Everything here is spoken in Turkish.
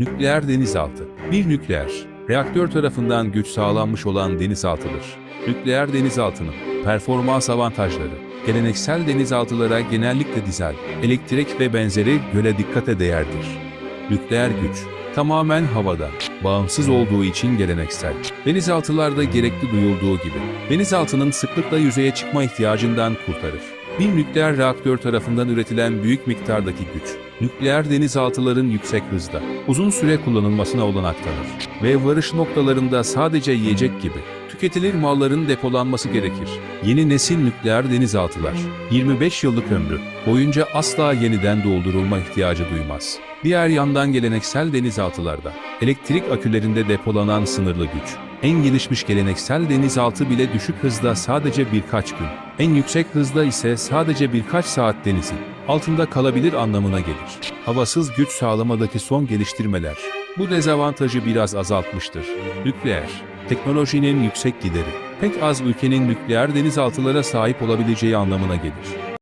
Nükleer denizaltı. Bir nükleer, reaktör tarafından güç sağlanmış olan denizaltıdır. Nükleer denizaltının performans avantajları, geleneksel denizaltılara genellikle dizel, elektrik ve benzeri göre dikkate değerdir. Nükleer güç, tamamen havada, bağımsız olduğu için geleneksel. Denizaltılarda gerekli duyulduğu gibi, denizaltının sıklıkla yüzeye çıkma ihtiyacından kurtarır. Bir nükleer reaktör tarafından üretilen büyük miktardaki güç, nükleer denizaltıların yüksek hızda, uzun süre kullanılmasına olanak tanır ve varış noktalarında sadece yiyecek gibi tüketilir malların depolanması gerekir. Yeni nesil nükleer denizaltılar, 25 yıllık ömrü boyunca asla yeniden doldurulma ihtiyacı duymaz. Diğer yandan geleneksel denizaltılarda, elektrik akülerinde depolanan sınırlı güç, en gelişmiş geleneksel denizaltı bile düşük hızda sadece birkaç gün, en yüksek hızda ise sadece birkaç saat denizin altında kalabilir anlamına gelir. Havasız güç sağlamadaki son geliştirmeler bu dezavantajı biraz azaltmıştır. Nükleer, teknolojinin yüksek gideri, pek az ülkenin nükleer denizaltılara sahip olabileceği anlamına gelir.